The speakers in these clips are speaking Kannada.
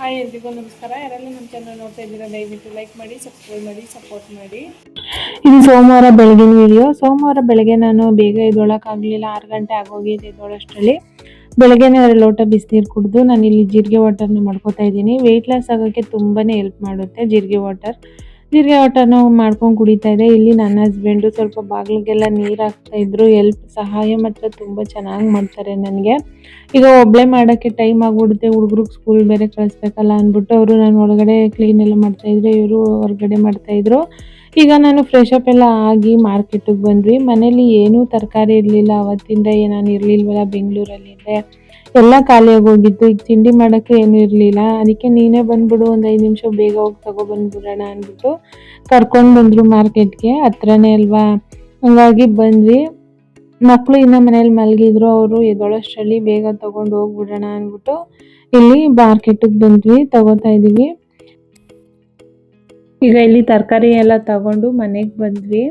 ಹಾಯ್ ಎಲ್ರಿಗೂ ನಮಸ್ಕಾರ. ಯಾರೆಲ್ಲ ನಮ್ಮ ಚಾನಲ್ ನೋಡ್ತಾ ಇದ್ದೀರಾ, ದಯವಿಟ್ಟು ಲೈಕ್ ಮಾಡಿ ಸಬ್ಸ್ಕ್ರೈಬ್ ಮಾಡಿ ಸಪೋರ್ಟ್ ಮಾಡಿ. ಇದು ಸೋಮವಾರ ಬೆಳಗಿನ ವಿಡಿಯೋ ಸೋಮವಾರ ಬೆಳಗ್ಗೆ ನಾನು ಬೇಗ ಎದ್ದೊಳಕ್ಕಾಗಲಿಲ್ಲ. ಆರು ಗಂಟೆ ಆಗೋಗಿದೆ ಎದ್ದೊಳಷ್ಟರಲ್ಲಿ. ಬೆಳಗ್ಗೆನೇ ಎರಡು ಲೋಟ ಬಿಸಿನೀರು ಕುಡಿದು ನಾನು ಇಲ್ಲಿ ಜೀರಿಗೆ ವಾಟರ್ನ ಮಾಡ್ಕೋತಾ ಇದ್ದೀನಿ. ವೆಯ್ಟ್ ಲಾಸ್ ಆಗೋಕ್ಕೆ ತುಂಬಾ ಹೆಲ್ಪ್ ಮಾಡುತ್ತೆ ಜೀರಿಗೆ ವಾಟರ್ ಜೀರಿಗೆ ಆಟನೋ ಮಾಡ್ಕೊಂಡು ಕುಡಿತಾ ಇದೆ. ಇಲ್ಲಿ ನನ್ನ ಹಸ್ಬೆಂಡು ಸ್ವಲ್ಪ ಬಾಗಿಲಿಗೆಲ್ಲ ನೀರು ಹಾಕ್ತಾ ಇದ್ರು. ಎಲ್ಪ್ ಸಹಾಯ ಮಾತ್ರ ತುಂಬ ಚೆನ್ನಾಗಿ ಮಾಡ್ತಾರೆ ನನಗೆ. ಈಗ ಒಬ್ಬಳೇ ಮಾಡೋಕ್ಕೆ ಟೈಮ್ ಆಗಿಬಿಡುತ್ತೆ. ಹುಡುಗ್ರಿಗೆ ಸ್ಕೂಲ್ ಬೇರೆ ಕಳಿಸ್ಬೇಕಲ್ಲ ಅಂದ್ಬಿಟ್ಟು ಅವರು ನಾನು ಒಳಗಡೆ ಕ್ಲೀನ್ ಎಲ್ಲ ಮಾಡ್ತಾ ಇದ್ರೆ. ಇವರು ಹೊರಗಡೆ ಮಾಡ್ತಾ ಇದ್ರು. ಈಗ ನಾನು ಫ್ರೆಶ್ ಅಪ್ ಎಲ್ಲ ಆಗಿ ಮಾರ್ಕೆಟಿಗೆ ಬಂದ್ವಿ. ಮನೇಲಿ ಏನೂ ತರಕಾರಿ ಇರಲಿಲ್ಲ. ಅವತ್ತಿಂದ ನಾನು ಇರಲಿಲ್ವಲ್ಲ ಬೆಂಗಳೂರಲ್ಲಿದ್ದೆ ಎಲ್ಲ ಖಾಲಿಯಾಗಿ ಹೋಗಿತ್ತು ಈಗ ತಿಂಡಿ ಮಾಡೋಕ್ಕೆ ಏನೂ ಇರಲಿಲ್ಲ. ಅದಕ್ಕೆ ನೀನೇ ಬಂದ್ಬಿಡು, ಒಂದು ಐದು ನಿಮಿಷ ಬೇಗ ಹೋಗಿ ತಗೊಬಂದ್ಬಿಡೋಣ ಅಂದ್ಬಿಟ್ಟು ಕರ್ಕೊಂಡು ಬಂದರು ಮಾರ್ಕೆಟ್ಗೆ ಹತ್ರನೇ ಅಲ್ವಾ? ಹಂಗಾಗಿ ಬಂದ್ವಿ. ಮಕ್ಕಳು ಇನ್ನೂ ಮನೇಲಿ ಮಲಗಿದ್ರು, ಅವರು ಎದೊಳಷ್ಟರಲ್ಲಿ ಬೇಗ ತೊಗೊಂಡು ಹೋಗ್ಬಿಡೋಣ ಅಂದ್ಬಿಟ್ಟು ಇಲ್ಲಿ ಮಾರ್ಕೆಟಿಗೆ ಬಂದ್ವಿ, ತಗೋತಾ ಇದ್ದೀವಿ ಈಗ ಇಲ್ಲಿ ತರಕಾರಿ ಎಲ್ಲ ತಗೊಂಡು ಮನೆಗೆ ಬಂದ್ವಿ.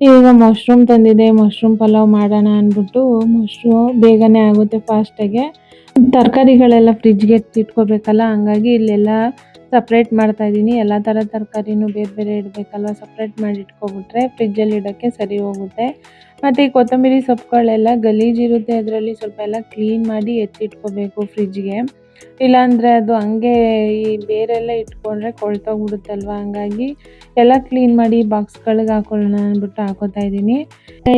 ಈಗ ಮಶ್ರೂಮ್ ತಂದಿದೆ ಮಶ್ರೂಮ್ ಪಲಾವ್ ಮಾಡೋಣ ಅಂದ್ಬಿಟ್ಟು ಮಶ್ರೂಮ್ ಬೇಗನೆ ಆಗುತ್ತೆ ಫಾಸ್ಟಾಗೆ ತರಕಾರಿಗಳೆಲ್ಲ ಫ್ರಿಜ್ಗೆ ಇಟ್ಕೋಬೇಕಲ್ಲ, ಹಂಗಾಗಿ ಇಲ್ಲೆಲ್ಲ ಸಪ್ರೇಟ್ ಮಾಡ್ತಾ ಇದ್ದೀನಿ. ಎಲ್ಲ ಥರ ತರಕಾರಿನೂ ಬೇರೆ ಬೇರೆ ಇಡಬೇಕಲ್ಲ ಸಪ್ರೇಟ್ ಮಾಡಿ ಇಟ್ಕೊಬಿಟ್ರೆ ಫ್ರಿಜ್ಜಲ್ಲಿ ಇಡೋಕ್ಕೆ ಸರಿ ಹೋಗುತ್ತೆ. ಮತ್ತು ಈ ಕೊತ್ತಂಬರಿ ಸೊಪ್ಪುಗಳೆಲ್ಲ ಗಲೀಜಿರುತ್ತೆ ಅದರಲ್ಲಿ ಸ್ವಲ್ಪ ಎಲ್ಲ ಕ್ಲೀನ್ ಮಾಡಿ ಎತ್ತಿಟ್ಕೋಬೇಕು ಫ್ರಿಜ್ಗೆ ಇಲ್ಲಾಂದರೆ ಅದು ಹಂಗೆ ಈ ಬೇರೆಲ್ಲ ಇಟ್ಕೊಂಡ್ರೆ ಕೊಳ್ತೋಗ್ಬಿಡುತ್ತಲ್ವ? ಹಂಗಾಗಿ ಎಲ್ಲ ಕ್ಲೀನ್ ಮಾಡಿ ಬಾಕ್ಸ್ಗಳಿಗೆ ಹಾಕೊಳ್ಳೋಣ ಅಂದ್ಬಿಟ್ಟು ಹಾಕೋತಾ ಇದ್ದೀನಿ.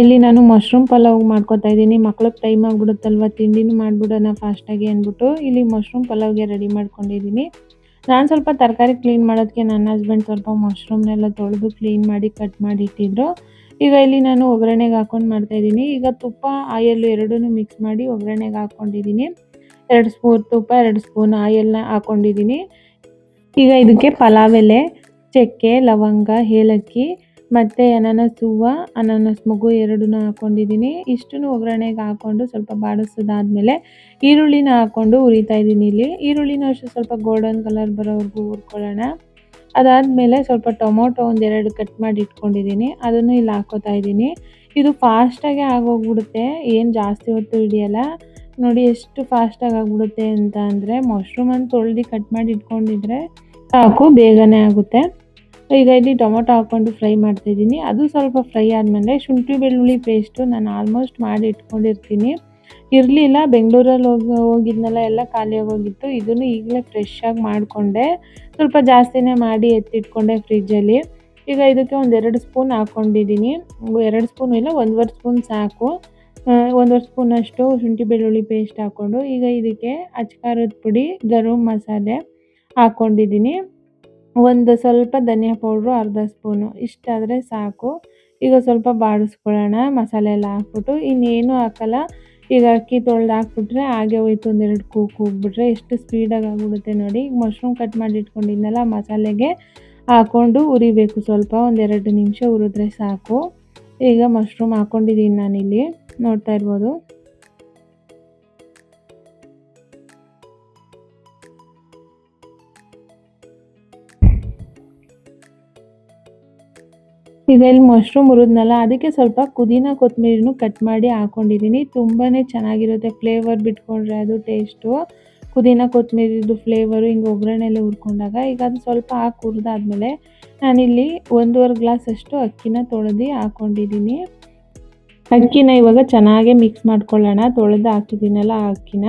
ಇಲ್ಲಿ ನಾನು ಮಶ್ರೂಮ್ ಪಲಾವ್ ಮಾಡ್ಕೋತಾ ಇದ್ದೀನಿ. ಮಕ್ಳಿಗೆ ಟೈಮ್ ಆಗ್ಬಿಡುತ್ತಲ್ವ? ತಿಂಡಿನೂ ಮಾಡಿಬಿಡೋಣ ಫಾಸ್ಟಾಗಿ ಅಂದ್ಬಿಟ್ಟು ಇಲ್ಲಿ ಮಶ್ರೂಮ್ ಪಲಾವ್ಗೆ ರೆಡಿ ಮಾಡ್ಕೊಂಡಿದ್ದೀನಿ. ನಾನು ಸ್ವಲ್ಪ ತರಕಾರಿ ಕ್ಲೀನ್ ಮಾಡೋದಕ್ಕೆ ನನ್ನ ಹಸ್ಬೆಂಡ್ ಸ್ವಲ್ಪ ಮಶ್ರೂಮ್ನೆಲ್ಲ ತೊಳೆದು ಕ್ಲೀನ್ ಮಾಡಿ ಕಟ್ ಮಾಡಿ ಇಟ್ಟಿದ್ರು. ಈಗ ಇಲ್ಲಿ ನಾನು ಒಗ್ಗರಣೆಗೆ ಹಾಕೊಂಡು ಮಾಡ್ತಾ ಇದ್ದೀನಿ. ಈಗ ತುಪ್ಪ, ಆಯಲ್ಲು ಎರಡೂ ಮಿಕ್ಸ್ ಮಾಡಿ ಒಗ್ಗರಣೆಗೆ ಹಾಕ್ಕೊಂಡಿದ್ದೀನಿ ಎರಡು ಸ್ಪೂನ್ ತುಪ್ಪ, ಎರಡು ಸ್ಪೂನ್ ಆಯಿಲ್ನ ಹಾಕ್ಕೊಂಡಿದ್ದೀನಿ ಈಗ ಇದಕ್ಕೆ ಪಲಾವ್ ಎಲೆ, ಚಕ್ಕೆ, ಲವಂಗ, ಏಲಕ್ಕಿ ಮತ್ತು ಅನಾನಸ್ ಹೂವು, ಅನಾನಸ್ ಮಗು ಎರಡನ್ನೂ ಹಾಕ್ಕೊಂಡಿದ್ದೀನಿ ಇಷ್ಟನ್ನು ಒಗ್ಗರಣೆಗೆ ಹಾಕ್ಕೊಂಡು ಸ್ವಲ್ಪ ಬಾಡಿಸೋದಾದಮೇಲೆ ಈರುಳ್ಳಿನ ಹಾಕ್ಕೊಂಡು ಹುರಿತಾ ಇದ್ದೀನಿ ಇಲ್ಲಿ. ಈರುಳ್ಳಿನ ಅಷ್ಟು ಸ್ವಲ್ಪ ಗೋಲ್ಡನ್ ಕಲರ್ ಬರೋವರೆಗೂ ಹುರ್ಕೊಳ್ಳೋಣ. ಅದಾದಮೇಲೆ ಸ್ವಲ್ಪ ಟೊಮೊಟೊ ಒಂದೆರಡು ಕಟ್ ಮಾಡಿ ಇಟ್ಕೊಂಡಿದ್ದೀನಿ. ಅದನ್ನು ಇಲ್ಲಿ ಹಾಕೋತಾ ಇದ್ದೀನಿ. ಇದು ಫಾಸ್ಟಾಗೆ ಆಗೋಗ್ಬಿಡುತ್ತೆ. ಏನು ಜಾಸ್ತಿ ಹೊತ್ತು ಹಿಡಿಯಲ್ಲ. ನೋಡಿ ಎಷ್ಟು ಫಾಸ್ಟಾಗಿ ಆಗ್ಬಿಡುತ್ತೆ ಅಂತ ಅಂದರೆ ಮಶ್ರೂಮನ್ನು ತೊಳ್ದು ಕಟ್ ಮಾಡಿ ಇಟ್ಕೊಂಡಿದ್ರೆ ಸಾಕು, ಬೇಗನೆ ಆಗುತ್ತೆ. ಈಗ ಇಲ್ಲಿ ಟೊಮೊಟೊ ಹಾಕ್ಕೊಂಡು ಫ್ರೈ ಮಾಡ್ತಾಯಿದ್ದೀನಿ ಅದು ಸ್ವಲ್ಪ ಫ್ರೈ ಆದಮೇಲೆ ಶುಂಠಿ ಬೆಳ್ಳುಳ್ಳಿ ಪೇಸ್ಟು ನಾನು ಆಲ್ಮೋಸ್ಟ್ ಮಾಡಿ ಇಟ್ಕೊಂಡಿರ್ತೀನಿ. ಇರಲಿಲ್ಲ, ಬೆಂಗಳೂರಲ್ಲಿ ಹೋಗಿ, ಹೋಗಿದ್ನಲ್ಲ, ಎಲ್ಲ ಖಾಲಿಯಾಗೋಗಿತ್ತು ಇದನ್ನು ಈಗಲೇ ಫ್ರೆಶ್ಶಾಗಿ ಮಾಡಿಕೊಂಡೆ. ಸ್ವಲ್ಪ ಜಾಸ್ತಿನೇ ಮಾಡಿ ಎತ್ತಿಟ್ಕೊಂಡೆ ಫ್ರಿಜ್ಜಲ್ಲಿ ಈಗ ಇದಕ್ಕೆ ಒಂದೆರಡು ಸ್ಪೂನ್ ಹಾಕ್ಕೊಂಡಿದ್ದೀನಿ ಎರಡು ಸ್ಪೂನ್ ಇಲ್ಲ, ಒಂದುವರೆ ಸ್ಪೂನ್ ಸಾಕು. ಒಂದೂವರೆ ಸ್ಪೂನಷ್ಟು ಶುಂಠಿ ಬೆಳ್ಳುಳ್ಳಿ ಪೇಸ್ಟ್ ಹಾಕ್ಕೊಂಡು ಈಗ ಇದಕ್ಕೆ ಅಚ್ಕಾರದ ಪುಡಿ, ಗರಂ ಮಸಾಲೆ ಹಾಕ್ಕೊಂಡಿದ್ದೀನಿ ಒಂದು ಸ್ವಲ್ಪ ಧನಿಯಾ ಪೌಡ್ರು, ಅರ್ಧ ಸ್ಪೂನು ಇಷ್ಟಾದರೆ ಸಾಕು. ಈಗ ಸ್ವಲ್ಪ ಬಾಡಿಸ್ಕೊಳ್ಳೋಣ, ಮಸಾಲೆ ಎಲ್ಲ ಹಾಕ್ಬಿಟ್ಟು. ಇನ್ನೇನು ಹಾಕಲ್ಲ, ಈಗ ಅಕ್ಕಿ ತೊಳೆದು ಹಾಕ್ಬಿಟ್ರೆ ಹಾಗೆ ಹೋಯ್ತು ಒಂದೆರಡು ಕೂಗು ಹೋಗ್ಬಿಟ್ರೆ ಎಷ್ಟು ಸ್ಪೀಡಾಗಿ ಆಗ್ಬಿಡುತ್ತೆ ನೋಡಿ. ಈಗ ಮಶ್ರೂಮ್ ಕಟ್ ಮಾಡಿ ಇಟ್ಕೊಂಡಿದ್ನಲ್ಲ ಮಸಾಲೆಗೆ ಹಾಕ್ಕೊಂಡು ಉರಿಬೇಕು ಸ್ವಲ್ಪ ಒಂದೆರಡು ನಿಮಿಷ ಉರಿದ್ರೆ ಸಾಕು. ಈಗ ಮಶ್ರೂಮ್ ಹಾಕ್ಕೊಂಡಿದ್ದೀನಿ ನಾನಿಲ್ಲಿ. ನೋಡ್ತಾ ಇರ್ಬೋದು. ಇದರಲ್ಲಿ ಮಶ್ರೂಮ್ ಹುರಿದ್ನಲ್ಲ ಅದಕ್ಕೆ ಸ್ವಲ್ಪ ಪುದೀನ ಕೊತ್ತಂಬರಿನೂ ಕಟ್ ಮಾಡಿ ಹಾಕೊಂಡಿದ್ದೀನಿ. ತುಂಬಾ ಚೆನ್ನಾಗಿರುತ್ತೆ ಫ್ಲೇವರ್ ಬಿಟ್ಕೊಂಡ್ರೆ ಅದು ಟೇಸ್ಟು ಪುದೀನ ಕೊತ್ತಂಬರಿದು ಫ್ಲೇವರು ಹಿಂಗೆ ಒಗ್ಗರಣೆಲ್ಲ ಹುರ್ಕೊಂಡಾಗ, ಈಗ ಅದು ಸ್ವಲ್ಪ ಹಾಕಿ ಹುರಿದಾದ್ಮೇಲೆ ನಾನಿಲ್ಲಿ ಒಂದೂವರೆ ಗ್ಲಾಸ್ ಅಷ್ಟು ಅಕ್ಕಿನ ತೊಳೆದು ಹಾಕ್ಕೊಂಡಿದ್ದೀನಿ ಅಕ್ಕಿನ ಇವಾಗ ಚೆನ್ನಾಗೆ ಮಿಕ್ಸ್ ಮಾಡ್ಕೊಳ್ಳೋಣ. ತೊಳೆದು ಹಾಕಿದ್ದೀನಲ್ಲ ಅಕ್ಕಿನ.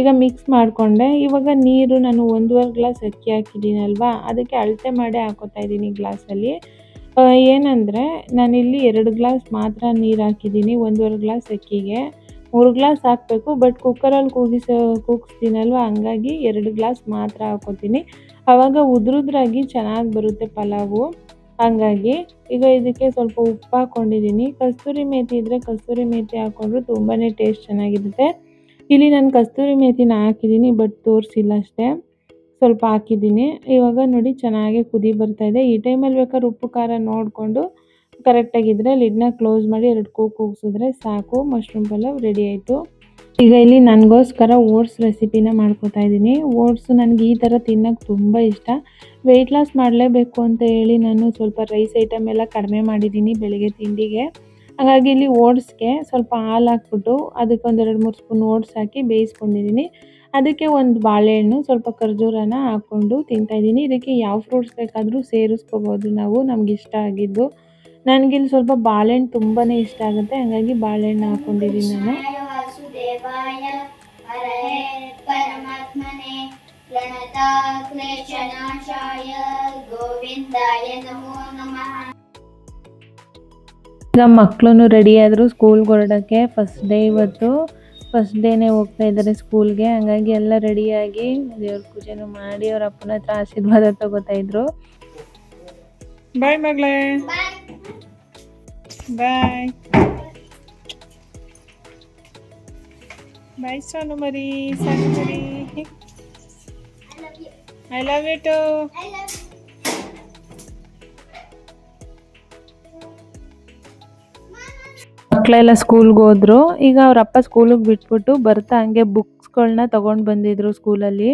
ಈಗ ಮಿಕ್ಸ್ ಮಾಡಿಕೊಂಡೆ. ಇವಾಗ ನೀರು ನಾನು ಒಂದೂವರೆ ಗ್ಲಾಸ್ ಅಕ್ಕಿ ಹಾಕಿದ್ದೀನಲ್ವಾ? ಅದಕ್ಕೆ ಅಳತೆ ಮಾಡಿ ಹಾಕೋತಾ ಇದ್ದೀನಿ ಗ್ಲಾಸಲ್ಲಿ ಏನಂದರೆ ನಾನಿಲ್ಲಿ ಎರಡು ಗ್ಲಾಸ್ ಮಾತ್ರ ನೀರು ಹಾಕಿದ್ದೀನಿ, ಒಂದೂವರೆ ಗ್ಲಾಸ್ ಅಕ್ಕಿಗೆ. ಮೂರು ಗ್ಲಾಸ್ ಹಾಕಬೇಕು ಬಟ್ ಕುಕ್ಕರಲ್ಲಿ ಕೂಗಿಸೋ, ಕೂಗಿಸ್ತೀನಲ್ವ? ಹಂಗಾಗಿ ಎರಡು ಗ್ಲಾಸ್ ಮಾತ್ರ ಹಾಕೋತೀನಿ. ಆವಾಗ ಉದುರುದ್ರಾಗಿ ಚೆನ್ನಾಗಿ ಬರುತ್ತೆ ಪಲಾವು. ಹಂಗಾಗಿ ಈಗ ಇದಕ್ಕೆ ಸ್ವಲ್ಪ ಉಪ್ಪು ಹಾಕೊಂಡಿದ್ದೀನಿ ಕಸ್ತೂರಿ ಮೇಥಿ ಇದ್ದರೆ ಕಸ್ತೂರಿ ಮೇಥಿ ಹಾಕೊಂಡ್ರೆ ತುಂಬಾ ಟೇಸ್ಟ್ ಚೆನ್ನಾಗಿರುತ್ತೆ. ಇಲ್ಲಿ ನಾನು ಕಸ್ತೂರಿ ಮೇಥಿನ ಹಾಕಿದ್ದೀನಿ, ಬಟ್ ತೋರಿಸಿಲ್ಲ ಅಷ್ಟೇ. ಸ್ವಲ್ಪ ಹಾಕಿದ್ದೀನಿ. ಇವಾಗ ನೋಡಿ ಚೆನ್ನಾಗಿ ಕುದಿ ಬರ್ತಾ ಇದೆ. ಈ ಟೈಮಲ್ಲಿ ಬೇಕಾದ್ರೆ ಉಪ್ಪು, ಖಾರ ನೋಡಿಕೊಂಡು ಕರೆಕ್ಟಾಗಿದ್ದರೆ ಲಿಡ್ನ ಕ್ಲೋಸ್ ಮಾಡಿ ಎರಡು ಕೂಗು ಕೂಗಿಸಿದ್ರೆ ಸಾಕು. ಮಶ್ರೂಮ್ ಪಲಾವ್ ರೆಡಿ ಆಯಿತು. ಈಗ ಇಲ್ಲಿ ನನಗೋಸ್ಕರ ಓಟ್ಸ್ ರೆಸಿಪಿನ ಮಾಡ್ಕೋತಾ ಇದ್ದೀನಿ. ಓಟ್ಸು ನನಗೆ ಈ ಥರ ತಿನ್ನೋಕ್ಕೆ ತುಂಬ ಇಷ್ಟ. ವೆಯ್ಟ್ ಲಾಸ್ ಮಾಡಲೇಬೇಕು ಅಂತ ಹೇಳಿ ನಾನು ಸ್ವಲ್ಪ ರೈಸ್ ಐಟಮ್ ಎಲ್ಲ ಕಡಿಮೆ ಮಾಡಿದ್ದೀನಿ ಬೆಳಗ್ಗೆ ತಿಂಡಿಗೆ. ಹಾಗಾಗಿ ಇಲ್ಲಿ ಓಟ್ಸ್ಗೆ ಸ್ವಲ್ಪ ಹಾಲು ಹಾಕ್ಬಿಟ್ಟು ಅದಕ್ಕೆ ಎರಡು ಮೂರು ಸ್ಪೂನ್ ಓಟ್ಸ್ ಹಾಕಿ ಬೇಯಿಸ್ಕೊಂಡಿದ್ದೀನಿ. ಅದಕ್ಕೆ ಒಂದು ಬಾಳೆಹಣ್ಣು, ಸ್ವಲ್ಪ ಖರ್ಜೂರನ ಹಾಕ್ಕೊಂಡು ತಿಂತಾ ಇದ್ದೀನಿ. ಇದಕ್ಕೆ ಯಾವ ಫ್ರೂಟ್ಸ್ ಬೇಕಾದರೂ ಸೇರಿಸ್ಕೋಬೋದು ನಾವು, ನಮ್ಗೆ ಇಷ್ಟ ಆಗಿದ್ದು. ನನಗಿಲ್ಲಿ ಸ್ವಲ್ಪ ಬಾಳೆಹಣ್ಣು ತುಂಬಾ ಇಷ್ಟ ಆಗುತ್ತೆ. ಹಾಗಾಗಿ ಬಾಳೆಹಣ್ಣು ಹಾಕ್ಕೊಂಡಿದ್ದೀನಿ ನಾನು. ವಾಸುದೇವಾಯ ಹರಹೇ ಪರಮಾತ್ಮನೆ ಗೋವಿಂದಾಯ ನಮೋ ನಮಃ. ನಮ್ಮ ಮಕ್ಕಳು ರೆಡಿ ಆದರು ಸ್ಕೂಲ್ಗೆ ಹೊರಡೋಕ್ಕೆ. ಫಸ್ಟ್ ಡೇ ಇವತ್ತು. ಫಸ್ಟ್ ಡೇನೇ ಹೋಗ್ತಾ ಇದ್ದಾರೆ ಸ್ಕೂಲ್ಗೆ ಹಂಗಾಗಿ ಎಲ್ಲ ರೆಡಿಯಾಗಿ ದೇವ್ರ ಪೂಜೆನೂ ಮಾಡಿ ಅವ್ರ ಅಪ್ಪನ ಹತ್ರ ಆಶೀರ್ವಾದ ತಗೋತಾ ಇದ್ರು. ಬಾಯ್ ಮಗಳೇ. ಬಾಯ್ ಬಾಯ್ ಸೋನು ಮರಿ ಸೋನು ಮರಿ ಐ ಲವ್ ಯು ಟು ಮಕ್ಕಳೆಲ್ಲ ಸ್ಕೂಲ್ಗೆ ಹೋದ್ರು. ಈಗ ಅವ್ರ ಅಪ್ಪ ಸ್ಕೂಲಿಗೆ ಬಿಟ್ಬಿಟ್ಟು ಬರ್ತಾ ಹಂಗೆ ಬುಕ್ಸ್ಗಳನ್ನ ತಗೊಂಡ್ ಬಂದಿದ್ರು ಸ್ಕೂಲಲ್ಲಿ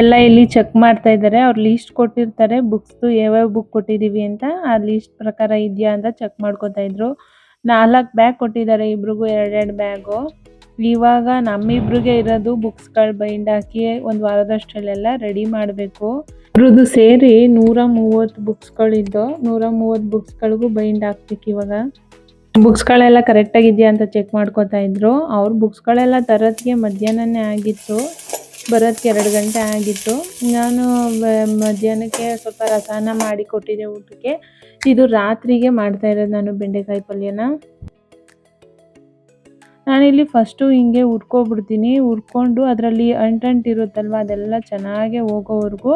ಎಲ್ಲ ಇಲ್ಲಿ ಚೆಕ್ ಮಾಡ್ತಾ ಇದ್ದಾರೆ ಅವ್ರು ಲೀಸ್ಟ್ ಕೊಟ್ಟಿರ್ತಾರೆ. ಬುಕ್ಸ್ದು ಯಾವ್ಯಾವ ಬುಕ್ ಕೊಟ್ಟಿದೀವಿ ಅಂತ ಆ ಲೀಸ್ಟ್ ಪ್ರಕಾರ ಇದೆಯಾ ಅಂತ ಚೆಕ್ ಮಾಡ್ಕೋತಾ ಇದ್ರು. ನಾಲ್ಕು ಬ್ಯಾಗ್ ಕೊಟ್ಟಿದ್ದಾರೆ ಇಬ್ರಿಗೂ. ಎರಡೆರಡು ಬ್ಯಾಗು ಇವಾಗ ನಮ್ಮಿಬ್ರಿಗೆ ಇರೋದು ಬುಕ್ಸ್ಗಳು ಬೈಂಡ್ ಹಾಕಿ ಒಂದು ವಾರದಷ್ಟರಲ್ಲೆಲ್ಲ ರೆಡಿ ಮಾಡಬೇಕು. ಇಬ್ರದ್ದು ಸೇರಿ ನೂರ ಮೂವತ್ತು ಬುಕ್ಸ್ಗಳಿದ್ದು ನೂರ ಮೂವತ್ತು ಬುಕ್ಸ್ಗಳಿಗೂ ಬೈಂಡ್ ಹಾಕ್ಬೇಕು ಇವಾಗ. ಬುಕ್ಸ್ಗಳೆಲ್ಲ ಕರೆಕ್ಟಾಗಿ ಇದೆಯಾ ಅಂತ ಚೆಕ್ ಮಾಡ್ಕೋತಾ ಇದ್ರು. ಅವ್ರ ಬುಕ್ಸ್ಗಳೆಲ್ಲ ತರೋದಕ್ಕೆ ಮಧ್ಯಾಹ್ನನೇ ಆಗಿತ್ತು ಬರೋದಕ್ಕೆ ಎರಡು ಗಂಟೆ ಆಗಿತ್ತು. ನಾನು ಮಧ್ಯಾಹ್ನಕ್ಕೆ ಸ್ವಲ್ಪ ರಸಾನ ಮಾಡಿ ಕೊಟ್ಟಿದ್ದೆ ಊಟಕ್ಕೆ. ಇದು ರಾತ್ರಿಗೆ ಮಾಡ್ತಾ ಇರೋದು ನಾನು ಬೆಂಡೆಕಾಯಿ ಪಲ್ಯನ. ನಾನಿಲ್ಲಿ ಫಸ್ಟು ಹಿಂಗೆ ಹುರ್ಕೊಬಿಡ್ತೀನಿ ಹುರ್ಕೊಂಡು ಅದರಲ್ಲಿ ಅಂಟಂಟಿರುತ್ತಲ್ವ ಅದೆಲ್ಲ ಚೆನ್ನಾಗಿ ಹೋಗೋವರೆಗೂ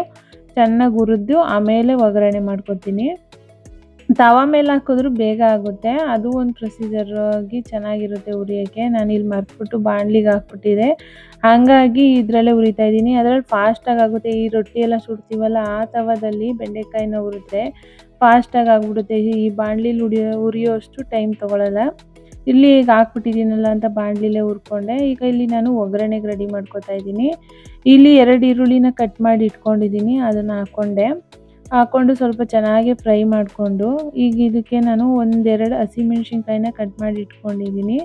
ಚೆನ್ನಾಗಿ ಹುರಿದು ಆಮೇಲೆ ಒಗ್ಗರಣೆ ಮಾಡ್ಕೊತೀನಿ. ತವ ಮೇಲೆ ಹಾಕಿದ್ರು ಬೇಗ ಆಗುತ್ತೆ. ಅದು ಒಂದು ಪ್ರೊಸೀಜರಾಗಿ ಚೆನ್ನಾಗಿರುತ್ತೆ ಉರಿಯೋಕ್ಕೆ. ನಾನು ಇಲ್ಲಿ ಮರ್ತ್ಬಿಟ್ಟು ಬಾಣಲಿಗೆ ಹಾಕ್ಬಿಟ್ಟಿದೆ. ಹಾಗಾಗಿ ಇದರಲ್ಲೇ ಉರಿತಾ ಇದ್ದೀನಿ. ಅದರಲ್ಲಿ ಫಾಸ್ಟಾಗಿ ಆಗುತ್ತೆ. ಈ ರೊಟ್ಟಿ ಎಲ್ಲ ಸುಡ್ತೀವಲ್ಲ, ಆ ತವದಲ್ಲಿ ಬೆಂಡೆಕಾಯಿನ ಉರಿದ್ರೆ ಫಾಸ್ಟಾಗಿ ಆಗ್ಬಿಡುತ್ತೆ. ಈ ಬಾಣಲಿಲಿ ಉರಿಯೋ ಅಷ್ಟು ಟೈಮ್ ತೊಗೊಳಲ್ಲ. ಇಲ್ಲಿ ಈಗ ಹಾಕ್ಬಿಟ್ಟಿದ್ದೀನಲ್ಲ ಅಂತ ಬಾಣಲಿಲೇ ಹುರ್ಕೊಂಡೆ ಈಗ ಇಲ್ಲಿ ನಾನು ಒಗ್ಗರಣೆಗೆ ರೆಡಿ ಮಾಡ್ಕೊತಾ ಇದ್ದೀನಿ. ಇಲ್ಲಿ ಎರಡು ಈರುಳ್ಳಿನ ಕಟ್ ಮಾಡಿ ಇಟ್ಕೊಂಡಿದ್ದೀನಿ, ಅದನ್ನು ಹಾಕ್ಕೊಂಡೆ ಹಾಕ್ಕೊಂಡು ಸ್ವಲ್ಪ ಚೆನ್ನಾಗಿ ಫ್ರೈ ಮಾಡಿಕೊಂಡು, ಈಗ ಇದಕ್ಕೆ ನಾನು ಒಂದೆರಡು ಹಸಿಮೆಣ್ಸಿನ್ಕಾಯಿನ ಕಟ್ ಮಾಡಿ ಇಟ್ಕೊಂಡಿದ್ದೀನಿ.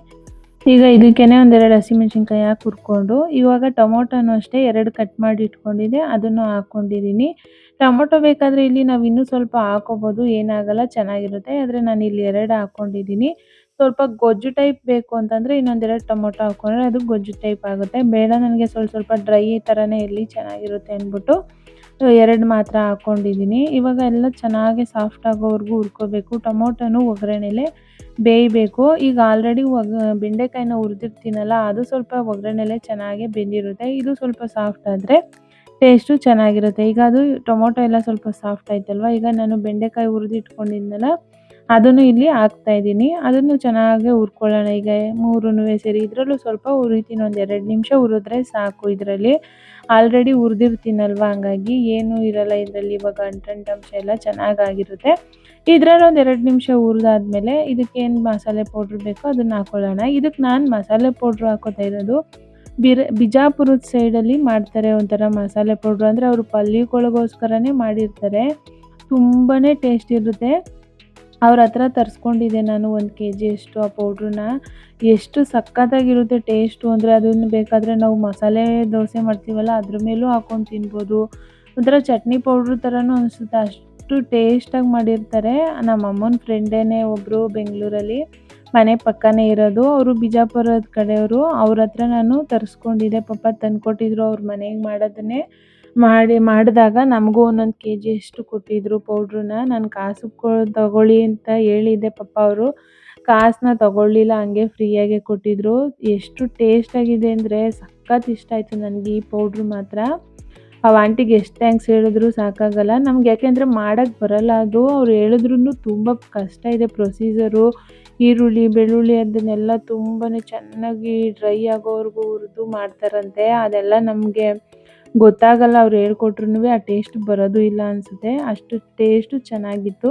ಈಗ ಇದಕ್ಕೇ ಒಂದೆರಡು ಹಸಿಮೆಣ್ಸಿನ್ಕಾಯಿ ಹಾಕಿ ಹುರ್ಕೊಂಡು, ಇವಾಗ ಟೊಮೊಟೊನೂ ಅಷ್ಟೇ ಎರಡು ಕಟ್ ಮಾಡಿ ಇಟ್ಕೊಂಡಿದ್ದೆ, ಅದನ್ನು ಹಾಕ್ಕೊಂಡಿದ್ದೀನಿ ಟೊಮೊಟೊ ಬೇಕಾದರೆ ಇಲ್ಲಿ ನಾವು ಇನ್ನೂ ಸ್ವಲ್ಪ ಹಾಕೋಬೋದು, ಏನಾಗಲ್ಲ, ಚೆನ್ನಾಗಿರುತ್ತೆ. ಆದರೆ ನಾನು ಇಲ್ಲಿ ಎರಡು ಹಾಕ್ಕೊಂಡಿದ್ದೀನಿ ಸ್ವಲ್ಪ ಗೊಜ್ಜು ಟೈಪ್ ಬೇಕು ಅಂತಂದರೆ ಇನ್ನೊಂದೆರಡು ಟೊಮೊಟೊ ಹಾಕೊಂಡ್ರೆ ಅದು ಗೊಜ್ಜು ಟೈಪ್ ಆಗುತ್ತೆ. ಬೇಡ ನನಗೆ ಸ್ವಲ್ಪ ಸ್ವಲ್ಪ ಡ್ರೈ ಥರನೇ ಇರಲಿ, ಚೆನ್ನಾಗಿರುತ್ತೆ ಅಂದ್ಬಿಟ್ಟು ಎರಡು ಮಾತ್ರ ಹಾಕ್ಕೊಂಡಿದ್ದೀನಿ ಇವಾಗ ಎಲ್ಲ ಚೆನ್ನಾಗಿ ಸಾಫ್ಟ್ ಆಗೋವರೆಗೂ ಹುರ್ಕೋಬೇಕು. ಟೊಮೊಟೊನು ಒಗ್ಗರಣೆಲೆ ಬೇಯಬೇಕು. ಈಗ ಆಲ್ರೆಡಿ ಒಗ, ಬೆಂಡೆಕಾಯಿನ ಹುರಿದಿರ್ತೀನಲ್ಲ, ಅದು ಸ್ವಲ್ಪ ಒಗ್ಗರಣೆಲೆ ಚೆನ್ನಾಗಿ ಬೆಂದಿರುತ್ತೆ. ಇದು ಸ್ವಲ್ಪ ಸಾಫ್ಟ್ ಆದರೆ ಟೇಸ್ಟು ಚೆನ್ನಾಗಿರುತ್ತೆ. ಈಗ ಅದು ಟೊಮೊಟೊ ಎಲ್ಲ ಸ್ವಲ್ಪ ಸಾಫ್ಟ್ ಆಯ್ತಲ್ವ? ಈಗ ನಾನು ಬೆಂಡೆಕಾಯಿ ಹುರಿದು ಇಟ್ಕೊಂಡಿದ್ನಲ್ಲ ಅದನ್ನು ಇಲ್ಲಿ ಹಾಕ್ತಾ ಇದ್ದೀನಿ. ಅದನ್ನು ಚೆನ್ನಾಗಿ ಹುರ್ಕೊಳ್ಳೋಣ. ಈಗ ಮೂರೂ ಸೇರಿ ಇದರಲ್ಲೂ ಸ್ವಲ್ಪ ಹುರಿತೀನಿ. ಒಂದು ಎರಡು ನಿಮಿಷ ಹುರಿದ್ರೆ ಸಾಕು ಇದರಲ್ಲಿ. ಆಲ್ರೆಡಿ ಹುರಿದಿರ್ತೀನಲ್ವ? ಹಂಗಾಗಿ ಏನೂ ಇರಲ್ಲ ಇದರಲ್ಲಿ. ಇವಾಗ ಅಂಟಂಟಂಶ ಎಲ್ಲ ಚೆನ್ನಾಗಾಗಿರುತ್ತೆ. ಇದರಲ್ಲಿ ಒಂದು ಎರಡು ನಿಮಿಷ ಹುರಿದಾದ್ಮೇಲೆ ಇದಕ್ಕೇನು ಮಸಾಲೆ ಪೌಡ್ರ್ ಬೇಕೋ ಅದನ್ನು ಹಾಕ್ಕೊಳ್ಳೋಣ ಇದಕ್ಕೆ ನಾನು ಮಸಾಲೆ ಪೌಡ್ರ್ ಹಾಕೋತಾ ಇರೋದು. ಬಿರ, ಬಿಜಾಪುರದ ಸೈಡಲ್ಲಿ ಮಾಡ್ತಾರೆ ಒಂಥರ ಮಸಾಲೆ ಪೌಡ್ರ್. ಅಂದರೆ ಅವರು ಪಲ್ಯಗಳಿಗೋಸ್ಕರನೇ ಮಾಡಿರ್ತಾರೆ. ತುಂಬಾ ಟೇಸ್ಟ್ ಇರುತ್ತೆ. ಅವ್ರ ಹತ್ರ ತರಿಸ್ಕೊಂಡಿದ್ದೆ ನಾನು ಒಂದು ಕೆ ಜಿಯಷ್ಟು ಆ ಪೌಡ್ರನ್ನ ಎಷ್ಟು ಸಖತ್ತಾಗಿರುತ್ತೆ ಟೇಸ್ಟು ಅಂದರೆ ಅದನ್ನು ಬೇಕಾದರೆ ನಾವು ಮಸಾಲೆ ದೋಸೆ ಮಾಡ್ತೀವಲ್ಲ ಅದ್ರ ಮೇಲೂ ಹಾಕ್ಕೊಂಡು ತಿನ್ಬೋದು. ಒಂಥರ ಚಟ್ನಿ ಪೌಡ್ರ್ ಥರನೂ ಅನಿಸುತ್ತೆ. ಅಷ್ಟು ಟೇಸ್ಟಾಗಿ ಮಾಡಿರ್ತಾರೆ. ನಮ್ಮ ಅಮ್ಮನ ಫ್ರೆಂಡೇ ಒಬ್ಬರು ಬೆಂಗಳೂರಲ್ಲಿ, ಮನೆ ಪಕ್ಕನೇ ಇರೋದು. ಅವರು ಬಿಜಾಪುರದ ಕಡೆಯವರು. ಅವ್ರ ಹತ್ರ ನಾನು ತರಿಸ್ಕೊಂಡಿದ್ದೆ. ಪಾಪ ತಂದುಕೊಟ್ಟಿದ್ರು ಅವ್ರ ಮನೆಗೆ ಮಾಡೋದನ್ನೇ. ಮಾಡಿ, ಮಾಡಿದಾಗ ನಮಗೂ ಒಂದೊಂದು ಕೆ ಜಿ ಅಷ್ಟು ಕೊಟ್ಟಿದ್ದರು ಪೌಡ್ರನ್ನ. ನಾನು ಕಾಸು ಕೊ ತಗೊಳ್ಳಿ ಅಂತ ಹೇಳಿದ್ದೆ ಪಪ್ಪ ಅವರು. ಕಾಸನ್ನ ತಗೊಳ್ಳಿಲ್ಲ, ಹಂಗೆ ಫ್ರೀಯಾಗೆ ಕೊಟ್ಟಿದ್ದರು ಎಷ್ಟು ಟೇಸ್ಟಾಗಿದೆ ಅಂದರೆ ಸಖತ್ ಇಷ್ಟ ಆಯಿತು ನನಗೆ ಈ ಪೌಡ್ರು ಮಾತ್ರ. ಆ ಆಂಟಿಗೆ ಎಷ್ಟು ಥ್ಯಾಂಕ್ಸ್ ಹೇಳಿದ್ರು ಸಾಕಾಗಲ್ಲ. ನಮ್ಗೆ ಯಾಕೆಂದರೆ ಮಾಡೋಕ್ಕೆ ಬರಲ್ಲ ಅದು. ಅವ್ರು ಹೇಳಿದ್ರು ತುಂಬ ಕಷ್ಟ ಇದೆ ಪ್ರೊಸೀಜರು ಈರುಳ್ಳಿ, ಬೆಳ್ಳುಳ್ಳಿ ಅದನ್ನೆಲ್ಲ ತುಂಬಾ ಚೆನ್ನಾಗಿ ಡ್ರೈ ಆಗೋವರೆಗೂ ಹುರಿದು ಮಾಡ್ತಾರಂತೆ. ಅದೆಲ್ಲ ನಮಗೆ ಗೊತ್ತಾಗಲ್ಲ ಅವ್ರು ಹೇಳ್ಕೊಟ್ರು ಆ ಟೇಸ್ಟ್ ಬರೋದು ಇಲ್ಲ ಅನಿಸುತ್ತೆ. ಅಷ್ಟು ಟೇಸ್ಟು ಚೆನ್ನಾಗಿತ್ತು.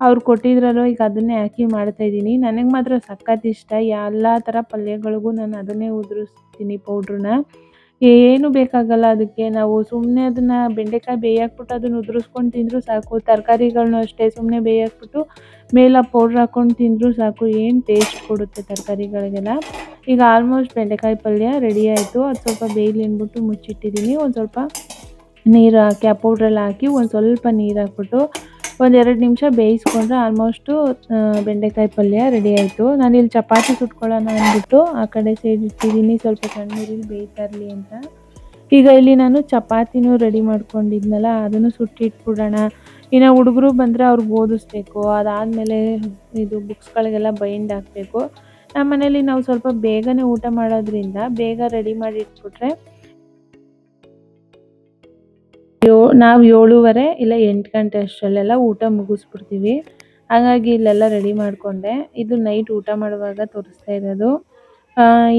ಅವ್ರು ಕೊಟ್ಟಿದ್ರಲ್ಲೋ, ಈಗ ಅದನ್ನೇ ಹಾಕಿ ಮಾಡ್ತಾಯಿದ್ದೀನಿ ನನಗೆ ಮಾತ್ರ ಸಖತ್ ಇಷ್ಟ. ಎಲ್ಲ ಥರ ಪಲ್ಯಗಳಿಗೂ ನಾನು ಅದನ್ನೇ ಉದುರಿಸ್ತೀನಿ ಪೌಡ್ರನ್ನ ಏನು ಬೇಕಾಗಲ್ಲ ಅದಕ್ಕೆ ನಾವು ಸುಮ್ಮನೆ ಅದನ್ನು ಬೆಂಡೆಕಾಯಿ ಬೇಯಾಕ್ಬಿಟ್ಟು ಅದನ್ನು ಉದುರಿಸ್ಕೊಂಡು ತಿಂದರೂ ಸಾಕು ತರಕಾರಿಗಳನ್ನ ಅಷ್ಟೇ ಸುಮ್ಮನೆ ಬೇಯಾಕ್ಬಿಟ್ಟು ಮೇಲೆ ಪೌಡ್ರ್ ಹಾಕೊಂಡು ತಿಂದರೂ ಸಾಕು, ಏನು ಟೇಸ್ಟ್ ಕೊಡುತ್ತೆ ತರಕಾರಿಗಳಿಗೆಲ್ಲ. ಈಗ ಆಲ್ಮೋಸ್ಟ್ ಬೆಂಡೆಕಾಯಿ ಪಲ್ಯ ರೆಡಿ ಆಯಿತು, ಅದು ಸ್ವಲ್ಪ ಬೇಯಲಿ ಅಂದ್ಬಿಟ್ಟು ಮುಚ್ಚಿಟ್ಟಿದ್ದೀನಿ ಒಂದು ಸ್ವಲ್ಪ ನೀರು ಹಾಕಿ, ಆ ಪೌಡ್ರೆಲ್ಲ ಹಾಕಿ ಒಂದು ಸ್ವಲ್ಪ ನೀರು ಹಾಕ್ಬಿಟ್ಟು ಒಂದು ಎರಡು ನಿಮಿಷ ಬೇಯಿಸ್ಕೊಂಡ್ರೆ ಆಲ್ಮೋಸ್ಟು ಬೆಂಡೆಕಾಯಿ ಪಲ್ಯ ರೆಡಿ ಆಯಿತು. ನಾನಿಲ್ಲಿ ಚಪಾತಿ ಸುಟ್ಕೊಳ್ಳೋಣ ಅಂದ್ಬಿಟ್ಟು ಆ ಕಡೆ ಸೈಡ್ ಸ್ವಲ್ಪ ಸಣ್ಣ ನೀರಲ್ಲಿ ಬೇಯ್ತಾ ಇರಲಿ ಅಂತ. ಈಗ ಇಲ್ಲಿ ನಾನು ಚಪಾತಿನೂ ರೆಡಿ ಮಾಡ್ಕೊಂಡಿದ್ನಲ್ಲ, ಅದನ್ನು ಸುಟ್ಟಿಟ್ಬಿಡೋಣ. ಇನ್ನು ಹುಡುಗರು ಬಂದರೆ ಅವ್ರಿಗೆ ಓದಿಸ್ಬೇಕು. ಅದಾದಮೇಲೆ ಇದು ಬುಕ್ಸ್ಗಳಿಗೆಲ್ಲ ಬೈಂಡ್ ಹಾಕಬೇಕು ನಮ್ಮ ಮನೇಲಿ ನಾವು ಸ್ವಲ್ಪ ಬೇಗನೆ ಊಟ ಮಾಡೋದ್ರಿಂದ ಬೇಗ ರೆಡಿ ಮಾಡಿ ಇಟ್ಬಿಟ್ರೆ ಯೋ, ನಾವು ಏಳುವರೆ ಇಲ್ಲ ಎಂಟು ಗಂಟೆ ಅಷ್ಟರಲ್ಲೆಲ್ಲ ಊಟ ಮುಗಿಸ್ಬಿಡ್ತೀವಿ. ಹಾಗಾಗಿ ಇಲ್ಲೆಲ್ಲ ರೆಡಿ ಮಾಡಿಕೊಂಡೆ. ಇದು ನೈಟ್ ಊಟ ಮಾಡುವಾಗ ತೋರಿಸ್ತಾ ಇರೋದು.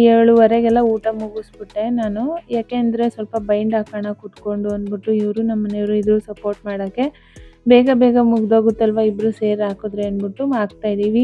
ಏಳುವರೆಗೆಲ್ಲ ಊಟ ಮುಗಿಸ್ಬಿಟ್ಟೆ ನಾನು. ಯಾಕೆಂದರೆ ಸ್ವಲ್ಪ ಬೈಂಡ್ ಹಾಕೋಣ ಕುತ್ಕೊಂಡು ಅಂದ್ಬಿಟ್ಟು ಇವರು ನಮ್ಮ ಮನೆಯವರು ಇದ್ರು ಸಪೋರ್ಟ್ ಮಾಡೋಕ್ಕೆ. ಬೇಗ ಬೇಗ ಮುಗ್ದೋಗುತ್ತಲ್ವ ಇಬ್ಬರು ಸೇರಿ ಹಾಕಿದ್ರೆ ಅಂದ್ಬಿಟ್ಟು ಹಾಕ್ತಾ ಇದ್ದೀವಿ